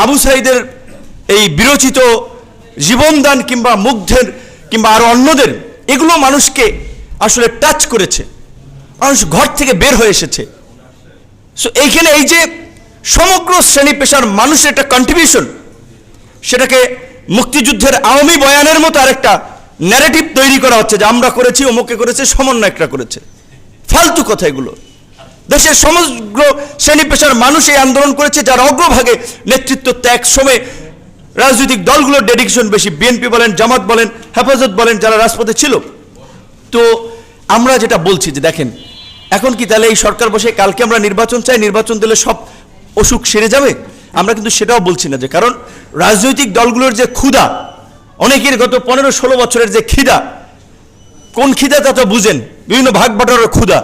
আবু সাইদের এই বিরচিত জীবনদান কিংবা মুগ্ধের কিংবা আরও অন্যদের, এগুলো মানুষকে আসলে টাচ করেছে। মানুষ ঘর থেকে বের হয়ে এসেছে। সো এইখানে এই যে সমগ্র শ্রেণি পেশার মানুষের একটা কন্ট্রিবিউশন সেটাকে মুক্তিযুদ্ধের আওয়ামী বয়ানের মতো আরেকটা ন্যারেটিভ তৈরি করা হচ্ছে যে আমরা করেছি অমুকে করেছে, সমন্বয়করা করেছে। ফালতু কথা এগুলো। দেশের সমগ্র শ্রেণি পেশার মানুষ এই আন্দোলন করেছে, যার অগ্রভাগে নেতৃত্ব ত্যাগ সময় রাজনৈতিক দলগুলোর ডেডিকেশন বেশি। বিএনপি বলেন, জামাত বলেন, হেফাজত বলেন, যারা রাজপথে ছিল। তো আমরা যেটা বলছি যে দেখেন, এখন কি তাহলে এই সরকার বসে কালকে আমরা নির্বাচন চাই, নির্বাচন দিলে সব অসুখ সেরে যাবে? আমরা কিন্তু সেটাও বলছি না যে, কারণ রাজনৈতিক দলগুলোর যে ক্ষুধা, অনেকের গত পনেরো ষোলো বছরের যে খিদা কোন খিদা তা তো বুঝেন, বিভিন্ন ভাগ বাটোয়ারার ক্ষুধা,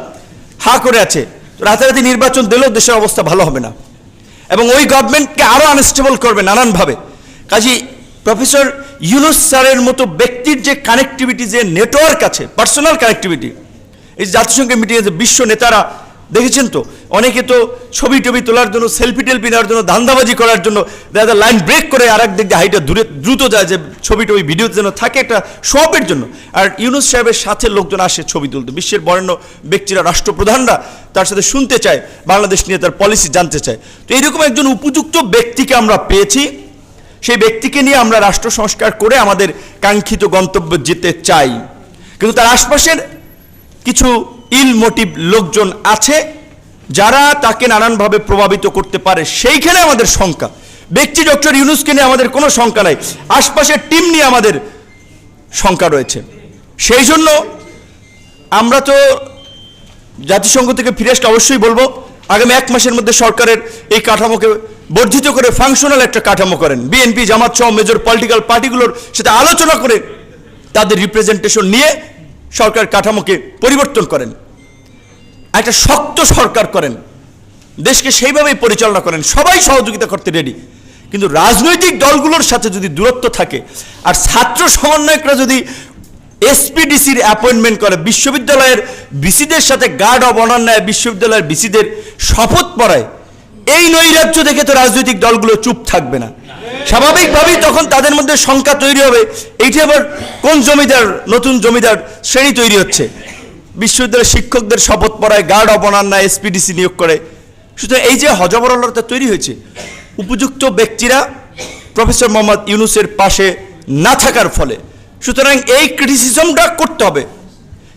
হা করে আছে। রাতারাতি নির্বাচন দিলেও দেশের অবস্থা ভালো হবে না। এবং ওই গভর্নমেন্টকে আরও আনস্টেবল করবে নানানভাবে। কাজী প্রফেসর ইউনুস স্যারের মতো ব্যক্তির যে কানেক্টিভিটি যে নেটওয়ার্ক আছে পার্সোনাল কানেক্টিভিটি এই জাতিসংঘের মিটিংয়ে যে বিশ্ব নেতারা দেখেছেন তো? অনেকে তো ছবি টবি তোলার জন্য সেলফি টেলফি নেওয়ার জন্য, ধান্দাবাজি করার জন্য, দেখা লাইন ব্রেক করে আর এক দিক হাইটা দূরে দ্রুত যায় যে ছবি টবি ভিডিও যেন থাকে একটা শপের জন্য। আর ইউনুস সাহেবের সাথে লোকজন আসে ছবি তুলতে। বিশ্বের বরেণ্য ব্যক্তিরা, রাষ্ট্রপ্রধানরা তার সাথে শুনতে চায়, বাংলাদেশ নিয়ে তার পলিসি জানতে চায়। তো এইরকম একজন উপযুক্ত ব্যক্তিকে আমরা পেয়েছি। সেই ব্যক্তিকে নিয়ে আমরা রাষ্ট্র সংস্কার করে আমাদের কাঙ্ক্ষিত গন্তব্যে যেতে চাই। কিন্তু তার আশপাশের কিছু ইল মোটিভ লোকজন আছে, যারা তাকে নানানভাবে প্রভাবিত করতে পারে। সেইখানে আমাদের শঙ্কা। ব্যক্তি ডক্টর ইউনুসকে নিয়ে আমাদের কোনো শঙ্কা নাই। আশপাশের টিম নিয়ে আমাদের শঙ্কা রয়েছে। সেই জন্য আমরা তো জাতিসংঘ থেকে ফিরে আসলে অবশ্যই বলব, আগামী এক মাসের মধ্যে সরকারের এই কাঠামোকে বর্ধিত করে ফাংশনাল একটা কাঠামো করেন। বিএনপি জামাত সহ মেজর পলিটিক্যাল পার্টিগুলোর সাথে আলোচনা করে তাদের রিপ্রেজেন্টেশন নিয়ে সরকার কাঠামোকে পরিবর্তন করেন। একটা শক্ত সরকার করেন। দেশকে সেইভাবেই পরিচালনা করেন। সবাই সহযোগিতা করতে রেডি কিন্তু রাজনৈতিক দলগুলোর সাথে যদি দূরত্ব থাকে, আর ছাত্র সমন্বয়করা যদি এসপিডিসির অ্যাপয়েন্টমেন্ট করে, বিশ্ববিদ্যালয়ের বিসিদের সাথে গার্ড অব অনার নেয়, বিশ্ববিদ্যালয়ের বিসিদের শপথ পড়ায়, এই নৈরাজ্য দেখে তো রাজনৈতিক দলগুলো চুপ থাকবে না। স্বাভাবিকভাবেই তখন তাদের মধ্যে সংখ্যা তৈরি হবে, এইটি আবার কোন জমিদার, নতুন জমিদার শ্রেণি তৈরি হচ্ছে। বিশ্ববিদ্যালয়ের শিক্ষকদের শপথ পড়ায় গার্ড অব অনার এসপিডিসি নিয়োগ করে। সুতরাং এই যে হজবরলতা তৈরি হয়েছে, উপযুক্ত ব্যক্তিরা প্রফেসর মোহাম্মদ ইউনুসের পাশে না থাকার ফলে। সুতরাং এই ক্রিটিসিজমটা করতে হবে।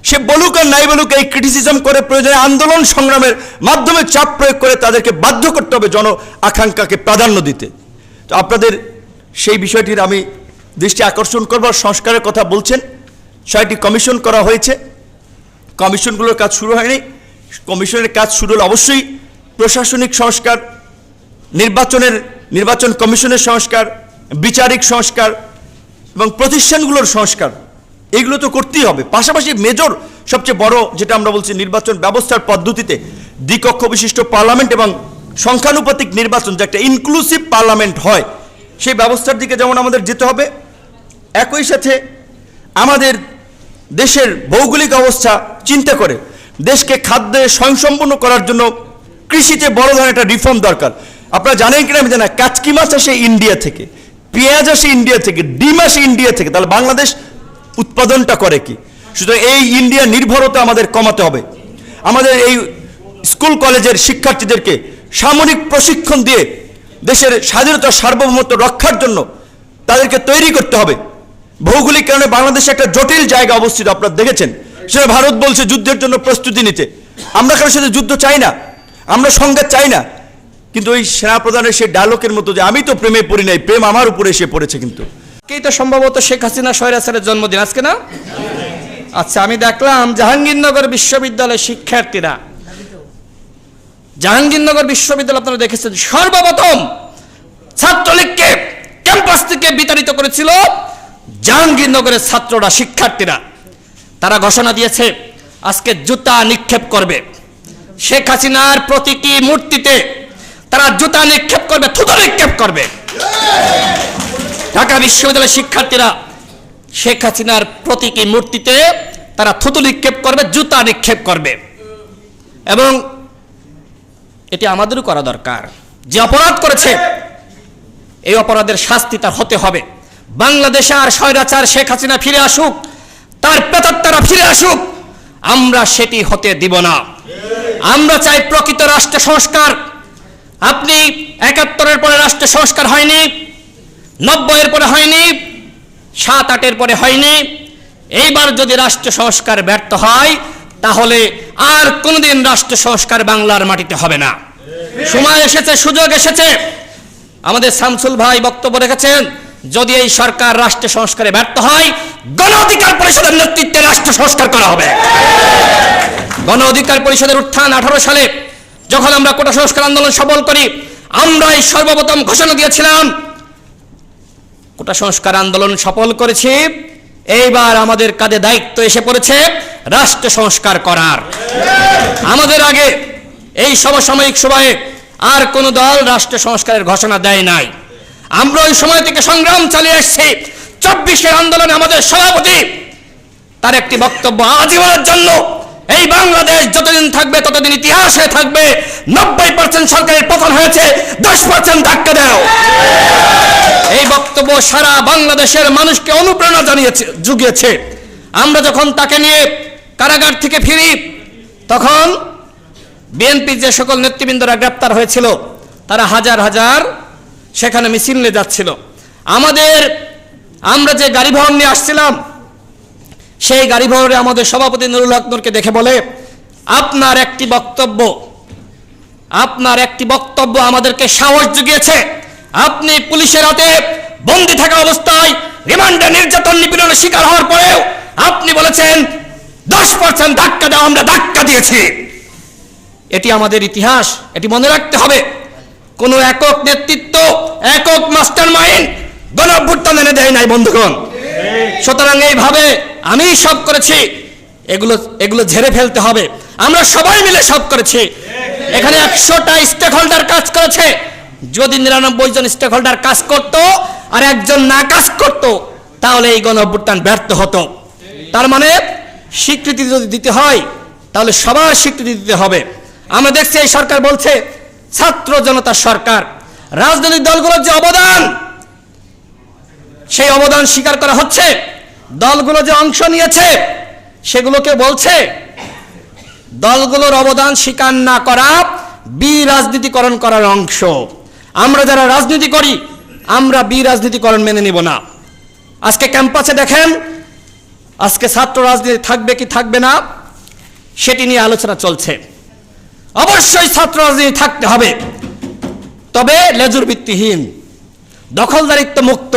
সে বলুক আর নাই বলুক, এই ক্রিটিসিজম করে প্রয়োজনে আন্দোলন সংগ্রামের মাধ্যমে চাপ প্রয়োগ করে তাদেরকে বাধ্য করতে হবে জন আকাঙ্ক্ষাকে প্রাধান্য দিতে। তো আপনাদের সেই বিষয়টির আমি দৃষ্টি আকর্ষণ করবার সংস্কারের কথা বলছেন, ছয়টি কমিশন করা হয়েছে। কমিশনগুলোর কাজ শুরু হয়নি। কমিশনের কাজ শুরু হলে অবশ্যই প্রশাসনিক সংস্কার, নির্বাচনের, নির্বাচন কমিশনের সংস্কার, বিচারিক সংস্কার এবং প্রতিষ্ঠানগুলোর সংস্কার, এগুলো তো করতেই হবে। পাশাপাশি মেজর সবচেয়ে বড় যেটা আমরা বলছি নির্বাচন ব্যবস্থার পদ্ধতিতে দ্বিকক্ষ বিশিষ্ট পার্লামেন্ট এবং সংখ্যানুপাতিক নির্বাচন যে একটা ইনক্লুসিভ পার্লামেন্ট হয়, সেই ব্যবস্থার দিকে যেমন আমাদের যেতে হবে, একই সাথে আমাদের দেশের ভৌগোলিক অবস্থা চিন্তা করে। দেশকে খাদ্যে স্বয়ংসম্পন্ন করার জন্য কৃষিতে বড় ধরনের একটা রিফর্ম দরকার। আপনারা জানেন কিনা আমি জানা কাচকি মাছ আসে ইন্ডিয়া থেকে, পেঁয়াজ আসে ইন্ডিয়া থেকে, ডিম আসে ইন্ডিয়া থেকে। তাহলে বাংলাদেশ উৎপাদনটা করে কি? সুতরাং এই ইন্ডিয়া নির্ভরতা আমাদের কমাতে হবে। আমাদের এই স্কুল, কলেজের শিক্ষার্থীদেরকে সামরিক প্রশিক্ষণ দিয়ে দেশের স্বাধীনতা সার্বভৌমত্ব রক্ষার জন্য তাদেরকে তৈরি করতে হবে। ভৌগোলিক কারণে বাংলাদেশে একটা জটিল জায়গা অবস্থিত, আপনারা দেখেছেন। সেটা ভারত বলছে যুদ্ধের জন্য প্রস্তুতি নিতে। আমরা কারোর সাথে যুদ্ধ চাই না, আমরা সংঘাত চাই না। কিন্তু ওই সেনাপ্রধানের সেই ডায়লগের মতো যে, আমি তো প্রেমে পড়ি নাই, প্রেম আমার উপরে এসে পড়েছে কিন্তু। কেই তো সম্ভবত শেখ হাসিনা সৈরাসারের জন্মদিন, আজকে না? আচ্ছা আমি দেখলাম জাহাঙ্গীরনগর বিশ্ববিদ্যালয়ের শিক্ষার্থীরা। জাহাঙ্গীরনগর বিশ্ববিদ্যালয় আপনারা দেখেছেন, সর্বপ্রথম ছাত্রলীগকে ক্যাম্পাস থেকে বিতাড়িত করেছিল জাহাঙ্গীরনগরের ছাত্ররা, শিক্ষার্থীরা, তারা ঘোষণা দিয়েছে, আজকে জুতা নিক্ষেপ করবে। শেখ হাসিনার প্রতীকী মূর্তিতে তারা জুতা নিক্ষেপ করবে, থুতো নিক্ষেপ করবে। ঢাকা বিশ্ববিদ্যালয়ের শিক্ষার্থীরা, শেখ হাসিনার প্রতীকী মূর্তিতে তারা থুতু নিক্ষেপ করবে, জুতা নিক্ষেপ করবে। এবং এটি আমাদেরও করা দরকার। যে অপরাধ করেছে, এই অপরাধের শাস্তি তার হতে হবে। বাংলাদেশে আর স্বৈরাচার শেখ হাসিনা ফিরে আসুক, তার পেতাত্তারা ফিরে আসুক, আমরা সেটি হতে দিব না। আমরা চাই প্রকৃত রাষ্ট্র সংস্কার। আপনি একাত্তরের পরে রাষ্ট্র সংস্কার হয়নি, নব্বইয়ের পরে হয়নি, সাত আটের পরে হয়নি। এইবার যদি রাষ্ট্র সংস্কার ব্যর্থ হয়, তাহলে আর কোনোদিন রাষ্ট্র সংস্কার বাংলার মাটিতে হবে না। সময় এসেছে, সুযোগ এসেছে। আমাদের শামসুল ভাই বক্তব্য রেখেছেন যদি এই সরকার রাষ্ট্র সংস্কারে ব্যর্থ হয়, গণ অধিকার পরিষদের নেতৃত্বে রাষ্ট্র সংস্কার করা হবে। গণ অধিকার পরিষদের উত্থান আঠারো সালে, যখন আমরা কোটা সংস্কার আন্দোলন সফল করি, আমরাই সর্বপ্রথম ঘোষণা দিয়েছিলাম, কোটা সংস্কার আন্দোলন সফল করেছি, এইবার আমাদের কাঁধে দায়িত্ব এসে পড়েছে রাষ্ট্র সংস্কার করার। আমাদের আগে এই সমসাময়িক সময়ে আর কোন দল রাষ্ট্র সংস্কারের ঘোষণা দেয় নাই। আমরা ওই সময় থেকে সংগ্রাম চালিয়ে এসেছি। চব্বিশের আন্দোলনে আমাদের সভাপতি, তার একটি বক্তব্য আজীবনের জন্য, এই বাংলাদেশ যতদিন থাকবে, ততদিন ইতিহাসে থাকবে, নব্বই পার্সেন্ট সরকারের পতন হয়েছে, দশ পার্সেন্ট ধাক্কা দাও। এই বক্তব্য সারা বাংলাদেশের মানুষকে অনুপ্রেরণা জানিয়েছে, জুগিয়েছে। আমরা যখন তাকে নিয়ে কারাগার থেকে ফিরি, তখন বিএনপির যে সকল নেতৃবৃন্দরা গ্রেপ্তার হয়েছিল, তারা হাজার হাজার সেখানে মিছিল নিয়ে যাচ্ছিল। আমাদের, আমরা যে গাড়ি ভবন নিয়ে আসছিলাম, সেই গাড়ি ভবনে আমাদের সভাপতি নুরুল হক দেখে বলে, আপনার একটি বক্তব্য, আপনার একটি বক্তব্য আমাদেরকে সাহস জুগিয়েছে। আপনি পুলিশের হাতে বন্দি থাকা অবস্থায় রিমান্ডে নির্যাতন নিপীড়নের শিকার হওয়ার পরেও আপনি বলেছেন, দশ পার্সেন্ট ধাক্কা দাও, আমরা ধাক্কা দিয়েছি। এটি আমাদের ইতিহাস, এটি মনে রাখতে হবে। কোনো একক নেতৃত্ব, একক মাস্টার মাইন্ড গণভ্যুত্থান এনে দেয় নাই, বন্ধুগণ। সুতরাং এইভাবে আমি সব করেছি, এগুলো এগুলো ঝেড়ে ফেলতে হবে। আমরা সবাই মিলে সব করেছি। এখানে একশোটা স্টেক হোল্ডার কাজ করেছে। যদি নিরানব্বই জন স্টেক হোল্ডার কাজ করত আর একজন না কাজ করত, তাহলে এই গণ অভ্যুত্থান ব্যর্থ হতো। তার মানে স্বীকৃতি যদি দিতে হয়, তাহলে সবার স্বীকৃতি দিতে হবে। আমরা দেখছি এই সরকার বলছে ছাত্র জনতার সরকার, রাজনৈতিক দলগুলোর যে অবদান, সেই অবদান স্বীকার করা হচ্ছে। দলগুলো যে অংশ নিয়েছে, সেগুলোকে বলছে, দলগুলোর অবদান স্বীকার না করা বি রাজনীতিকরণ করার অংশ। আমরা যারা রাজনীতি করি, আমরা বি রাজনীতিকরণ মেনে নিব না। আজকে ক্যাম্পাসে দেখেন, আজকে ছাত্র রাজনীতি থাকবে কি থাকবে না, সেটি নিয়ে আলোচনা চলছে। অবশ্যই ছাত্র রাজনীতি থাকতে হবে। তবে লেজুর ভিত্তিহীন দখলদারিত্ব মুক্ত,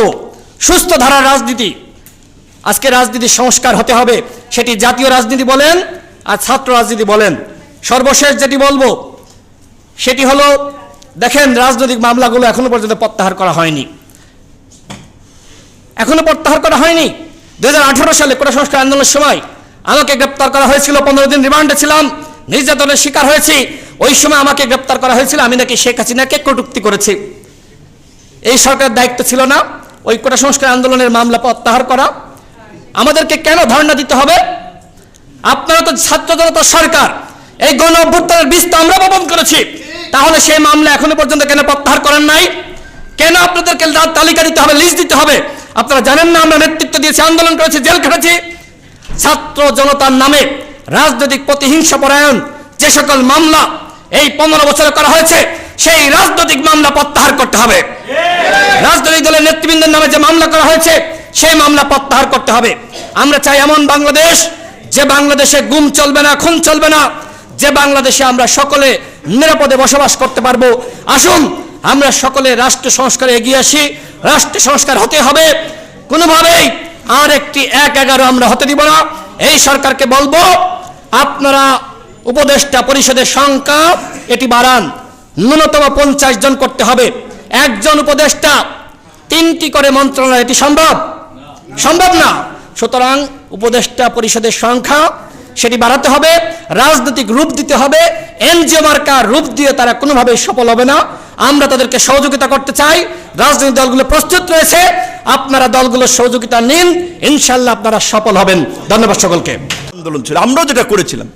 সুস্থ ধারার রাজনীতি, আজকে রাজনীতির সংস্কার হতে হবে, সেটি জাতীয় রাজনীতি বলেন আর ছাত্র রাজনীতি বলেন। সর্বশেষ যেটি বলব, সেটি হলো, দেখেন রাজনৈতিক মামলাগুলো এখনও পর্যন্ত প্রত্যাহার করা হয়নি। এখনও প্রত্যাহার করা হয়নি। দু হাজার আঠারো সালে কোটা সংস্কার আন্দোলনের সময় আমাকে গ্রেপ্তার করা হয়েছিল, পনেরো দিন রিমান্ডে ছিলাম। নির্যাতনের শিকার হয়েছি। ওই সময় আমাকে গ্রেপ্তার করা হয়েছিল। আমি নাকি শেখ হাসিনাকে কটুক্তি করেছি। এই সরকারের দায়িত্ব ছিল না। ওই কোটা সংস্কার আন্দোলনের মামলা প্রত্যাহার করা। আমাদেরকে কেন ধর্ণা দিতে হবে? আপনারা তো ছাত্র জনতার সরকার। এই গণ অভ্যুত্থানের বীজ তো আমরা বপন করেছি। তাহলে সেই মামলা এখনও পর্যন্ত কেন প্রত্যাহার করেন নাই? কেন আপনাদেরকে তালিকা দিতে হবে লিস্ট দিতে হবে? আপনারা জানেন না, আমরা নেতৃত্ব দিয়েছি, আন্দোলন করেছি, জেল খেটেছি। ছাত্র জনতার নামে রাজনৈতিক প্রতিহিংসা পরায়ণ যে সকল মামলা এই পনেরো বছরে করা হয়েছে, সেই রাজনৈতিক মামলা প্রত্যাহার করতে হবে। রাজনৈতিক দলের নেতৃবৃন্দের নামে যে মামলা করা হয়েছে, সেই মামলা প্রত্যাহার করতে হবে। আমরা চাই এমন বাংলাদেশ যে বাংলাদেশে গুম চলবে না, খুন চলবে না, যে বাংলাদেশে আমরা সকলে নিরাপদে বসবাস করতে পারব। আসুন, আমরা সকলে রাষ্ট্র সংস্কারে এগিয়ে আসি। রাষ্ট্র সংস্কার হতে হবে। কোনোভাবেই আর একটি এক এগারো আমরা হতে দিব না। এই সরকারকে বলব আপনারা উপদেষ্টা পরিষদের সংখ্যা এটি বাড়ান। ন্যূনতম পঞ্চাশ জন করতে হবে। একজন উপদেষ্টা তিনটি করে মন্ত্রণালয়, এটি সম্ভব? সম্ভব না। সুতরাং উপদেষ্টা পরিষদের সংখ্যা সেটি বাড়াতে হবে, রাজনৈতিক রূপ দিতে হবে, এনজিও মার্কার রূপ দিয়ে তারা কোনোভাবে সফল হবে না। আমরা তাদেরকে সহযোগিতা করতে চাই। রাজনৈতিক দলগুলো প্রস্তুত রয়েছে। আপনারা দলগুলোর সহযোগিতা নিন। ইনশাল্লাহ আপনারা সফল হবেন। ধন্যবাদ সকলকে। আন্দোলন ছিল, আমরাও যেটা করেছিলাম।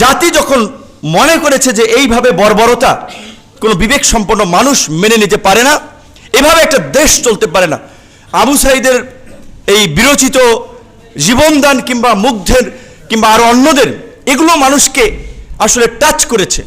জাতি যখন মনে করেছে যে এইভাবে বর্বরতা, কোনো বিবেক সম্পন্ন মানুষ মেনে নিতে পারে না, এভাবে একটা দেশ চলতে পারে না। আবু সাইদের এই বিরচিত জীবনদান কিংবা মুগ্ধের কিংবা আরও অন্যদের, এগুলো মানুষকে আসলে টাচ করেছে।